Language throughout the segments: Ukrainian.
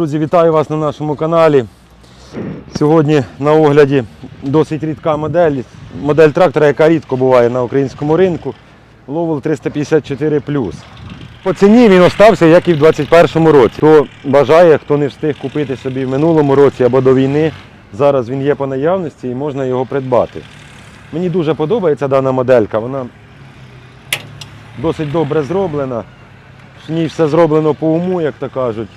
Друзі, вітаю вас на нашому каналі. Сьогодні на огляді досить рідка модель. Модель трактора, яка рідко буває на українському ринку. Lowell 354 По ціні він остався, як і в 2021 році. Хто бажає, хто не встиг купити собі в минулому році або до війни, зараз він є по наявності і можна його придбати. Мені дуже подобається дана моделька. Вона досить добре зроблена. В ній все зроблено по уму, як то кажуть.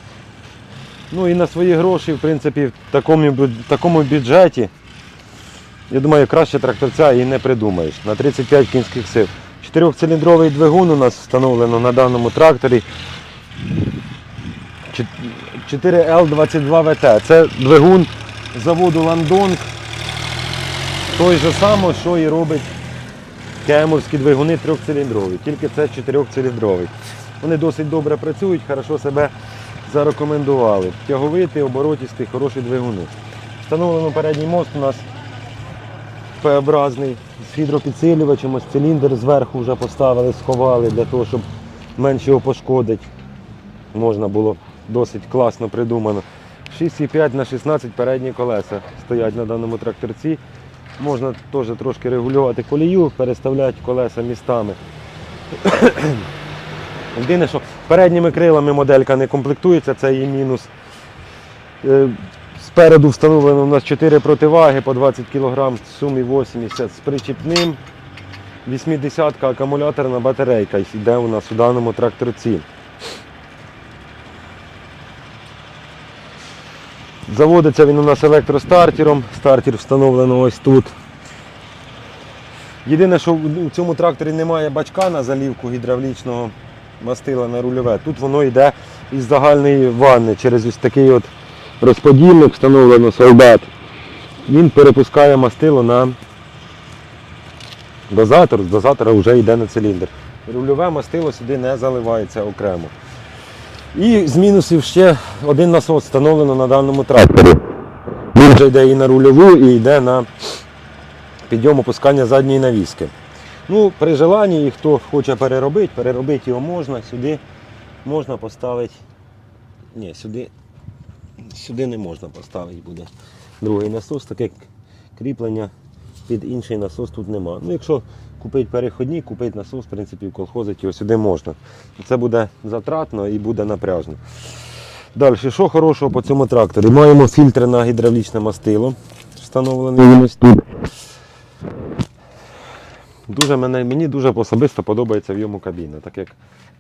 Ну і на свої гроші, в принципі, в такому, бю- такому бюджеті, я думаю, краще тракторця і не придумаєш. На 35 кінських сил. Чотирьохциліндровий двигун у нас встановлено на даному тракторі. 4L22VT. Це двигун заводу Ландонг. Той же самий, що і робить кемовські двигуни трьохциліндрові, тільки це чотирьохциліндровий. Вони досить добре працюють, хорошо себе зарекомендували. Тяговитий, оборотістий, хороші двигуни. Встановлено передній мост у нас П-образний з гідропідсилювачем, ось циліндр зверху вже поставили, сховали для того, щоб менше його пошкодити. Можна було досить класно придумано. 6,5 на 16 передні колеса стоять на даному тракторці. Можна теж трошки регулювати колію, переставляти колеса містами. Єдине, що передніми крилами моделька не комплектується, це її мінус. Е, Спереду встановлено у нас 4 противаги по 20 кг, сумі 80 з причіпним. 80 акумуляторна батарейка йде у нас у даному тракторці. Заводиться він у нас електростартером. Стартер встановлено ось тут. Єдине, що в цьому тракторі немає бачка на залівку гідравлічного мастила на рульове. Тут воно йде із загальної ванни через ось такий от розподільник встановлено солдат. Він перепускає мастило на дозатор, з дозатора вже йде на циліндр. Рульове мастило сюди не заливається окремо. І з мінусів ще один насос встановлено на даному тракторі. Він вже йде і на рульову, і йде на підйом опускання задньої навіски. Ну, при желанні, хто хоче переробити, переробити його можна, сюди можна поставити. Ні, сюди, сюди не можна поставити буде. Другий насос, таке кріплення під інший насос тут нема. Ну, якщо купити переходні, купити насос, в принципі, в колхозити його сюди можна. Це буде затратно і буде напряжно. Далі, що хорошого по цьому тракторі? Маємо фільтри на гідравлічне мастило. Встановлений ось тут. Дуже мене, мені дуже особисто подобається в йому кабіна. Так як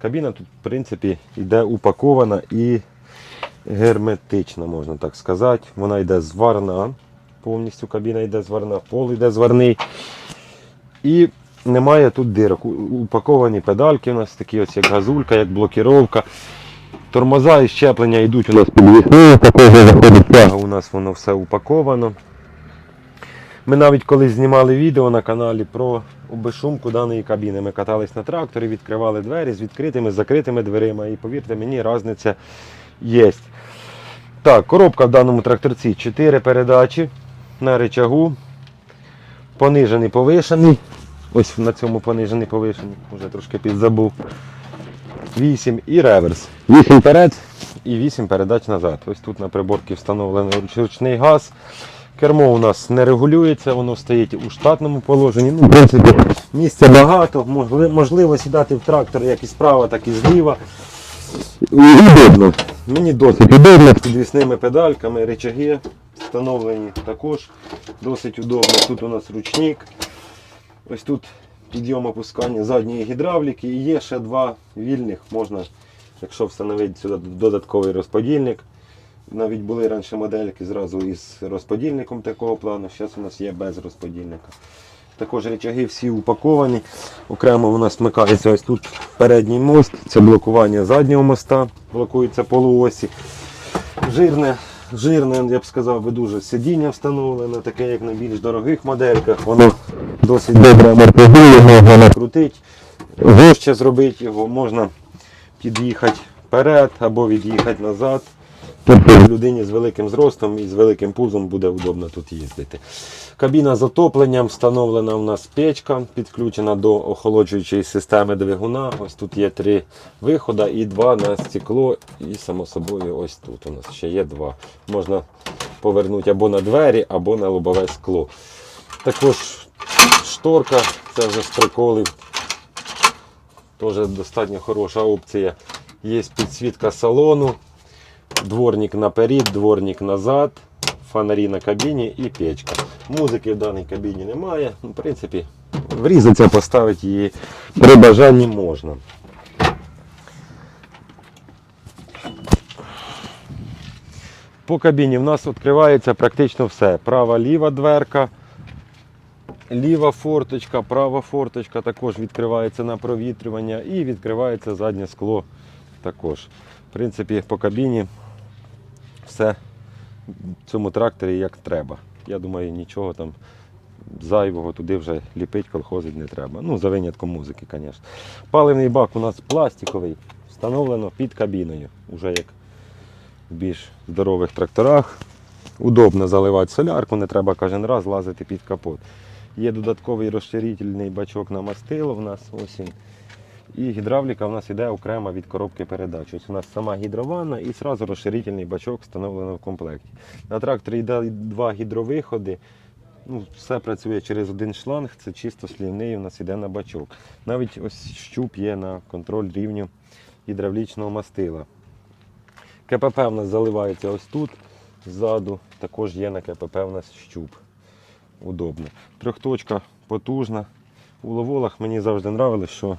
кабіна тут, в принципі, йде упакована і герметична, можна так сказати. Вона йде зварна, повністю кабіна йде зварна, пол йде зварний. І немає тут дирок. Упаковані педальки у нас такі ось як газулька, як блокіровка. Тормоза і щеплення йдуть у нас під вікно, також заходить у нас воно все упаковано. Ми навіть колись знімали відео на каналі про безшумку даної кабіни. Ми катались на тракторі, відкривали двері з відкритими, з закритими дверима. І повірте мені, різниця є. Так, коробка в даному тракторці 4 передачі на речагу. Понижений, повишений. Ось на цьому понижений, повишений. Вже трошки підзабув. 8 і реверс. 8 вперед і 8 передач назад. Ось тут на приборці встановлено ручний газ. Кермо у нас не регулюється, воно стоїть у штатному положенні. Ну, в принципі, місця багато, можливо сідати в трактор як і справа, так і зліва. Удобно. Мені досить удобно. З підвісними педальками, речаги встановлені також досить удобно. Тут у нас ручник. Ось тут підйом опускання задньої гідравліки і є ще два вільних. Можна, якщо встановити сюди додатковий розподільник. Навіть були раніше модельки зразу із розподільником такого плану, зараз у нас є без розподільника. Також речаги всі упаковані. Окремо у нас вмикається ось тут передній мост, це блокування заднього моста, блокується полуосі. Жирне, жирне, я б сказав, би дуже сидіння встановлене, таке як на більш дорогих модельках. Воно досить добре амортизує, можна накрутити, вище зробити його, можна під'їхати вперед або від'їхати назад. Тобто людині з великим зростом і з великим пузом буде удобно тут їздити. Кабіна з отопленням встановлена у нас печка, підключена до охолоджуючої системи двигуна. Ось тут є три виходи і два на стекло. І само собою ось тут у нас ще є два. Можна повернути або на двері, або на лобове скло. Також шторка, це вже з приколів. Теж достатньо хороша опція. Є підсвітка салону, дворник наперед, дворник назад, фонарі на кабіні і печка. Музики в даній кабіні немає. Ну, В принципі, врізатися, поставити її при бажанні можна. По кабіні в нас відкривається практично все. Права ліва дверка, ліва форточка, права форточка також відкривається на провітрювання і відкривається заднє скло також. В принципі, по кабіні все в цьому тракторі як треба. Я думаю, нічого там зайвого туди вже ліпить, колхозить не треба. Ну, за винятком музики, звісно. Паливний бак у нас пластиковий, встановлено під кабіною. Уже як в більш здорових тракторах. Удобно заливати солярку, не треба кожен раз лазити під капот. Є додатковий розширительний бачок на мастило в нас ось він. І гідравліка в нас йде окремо від коробки передач. Ось у нас сама гідрованна і одразу розширительний бачок встановлено в комплекті. На тракторі йде два гідровиходи. Ну, все працює через один шланг, це чисто слівний у нас йде на бачок. Навіть ось щуп є на контроль рівню гідравлічного мастила. КПП в нас заливається ось тут, ззаду, також є на КПП в нас щуп. Удобно. Трьохточка потужна. У ловолах мені завжди нравилось, що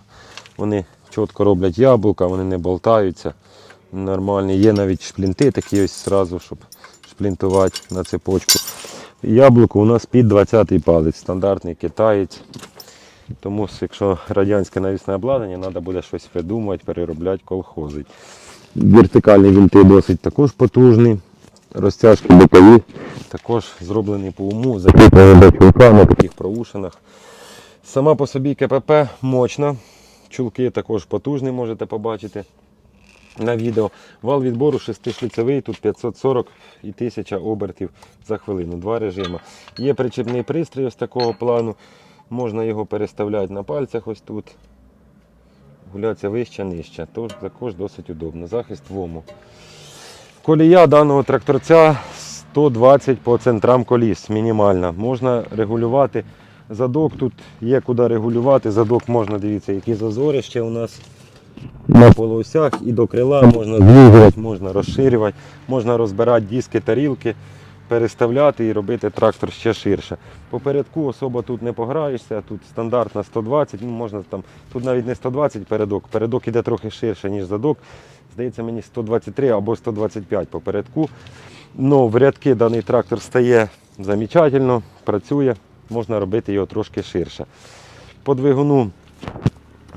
вони чітко роблять яблука, вони не болтаються. Нормальні. Є навіть шплінти такі ось зразу, щоб шплінтувати на цепочку. Яблуко у нас під 20-й палець, стандартний китаєць. Тому якщо радянське навісне обладнання, треба буде щось придумувати, переробляти, колхозить. Вертикальні вінти досить також потужні. Розтяжки бокові також зроблені по уму, закріплені до на таких проушинах. Сама по собі КПП мощна. Чулки також потужні, можете побачити на відео. Вал відбору 6-шліцевий, тут 540 і 1000 обертів за хвилину. Два режими. Є причепний пристрій ось такого плану. Можна його переставляти на пальцях ось тут. Гулятися вище, нижче. Тож також досить удобно. Захист вому. Колія даного тракторця 120 по центрам коліс, мінімальна. Можна регулювати задок. Тут є куди регулювати. Задок можна, дивіться, які зазори ще у нас на полуосях і до крила можна звужувати, можна розширювати, можна розбирати диски, тарілки, переставляти і робити трактор ще ширше. Попередку особо тут не пограєшся, тут стандартна 120, ну можна там, тут навіть не 120 передок, передок іде трохи ширше, ніж задок. Здається, мені 123 або 125 попередку. Ну, в рядки даний трактор стає замечательно, працює, можна робити його трошки ширше. По двигуну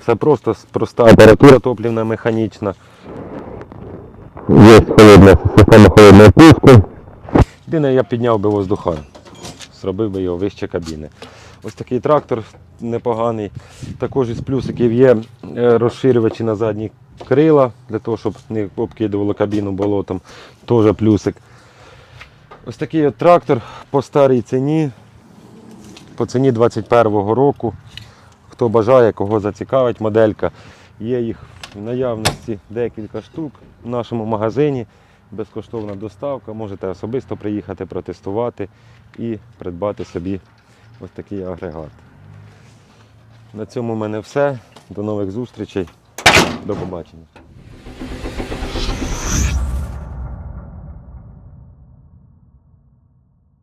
все просто проста апаратура топлівна механічна. Є холодна, система холодного пуску. Єдине, я підняв би воздухан, зробив би його вище кабіни. Ось такий трактор непоганий. Також із плюсиків є е, розширювачі на задні крила, для того, щоб не обкидувало кабіну болотом. Теж плюсик. Ось такий от трактор по старій ціні, по ціні 21-го року. Хто бажає, кого зацікавить моделька. Є їх в наявності декілька штук в нашому магазині. Безкоштовна доставка. Можете особисто приїхати, протестувати і придбати собі ось такий агрегат. На цьому в мене все. До нових зустрічей. До побачення.